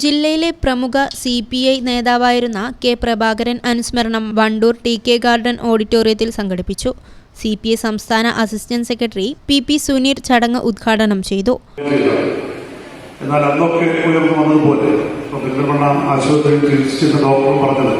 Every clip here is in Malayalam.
ജില്ലയിലെ പ്രമുഖ സി പി ഐ നേതാവായിരുന്ന കെ പ്രഭാകരൻ അനുസ്മരണം വണ്ടൂർ ടി കെ ഗാർഡൻ ഓഡിറ്റോറിയത്തിൽ സംഘടിപ്പിച്ചു. സി പി ഐ സംസ്ഥാന assistant secretary P P Suneer ചടങ്ങ് ഉദ്ഘാടനം ചെയ്തു. എന്നാൽ അന്നൊക്കെ ഉയർന്നു വന്നതുപോലെ ആശുപത്രിയിൽ ചികിത്സിച്ച ഡോക്ടർ പറഞ്ഞത്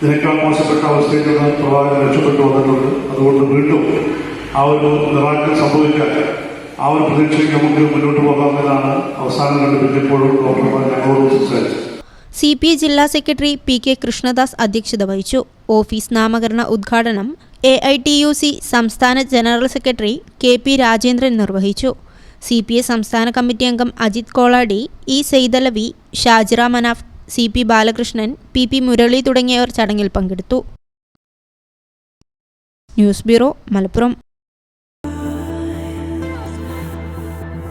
ഇതിനേക്കാൾ മോശപ്പെട്ട അവസ്ഥയിൽ നിന്ന് പ്രഭാകരൻ രക്ഷപ്പെട്ടു വന്നിട്ടുണ്ട്. അതുകൊണ്ട് വീണ്ടും ആ ഒരു നിറാക്കൽ സംഭവിക്കാൻ ആ ഒരു പ്രതീക്ഷയ്ക്ക് നമുക്ക് മുന്നോട്ട് പോകാമെന്നാണ് അവസാനം കണ്ടുപിടിച്ചപ്പോഴും ഡോക്ടർമാർ ഞങ്ങളോട് സംസാരിച്ചത്. സി പി ഐ ജില്ലാ സെക്രട്ടറി പി കെ കൃഷ്ണദാസ് അധ്യക്ഷത വഹിച്ചു. ഓഫീസ് നാമകരണ ഉദ്ഘാടനം A I T U C സംസ്ഥാന general secretary K P Rajendran നിർവഹിച്ചു. സി പി ഐ സംസ്ഥാന കമ്മിറ്റി അംഗം Ajith Koladi E Seythalavi Shajira Manaf C P Balakrishnan P P Murali തുടങ്ങിയവർ ചടങ്ങിൽ പങ്കെടുത്തു. News bureau Malappuram.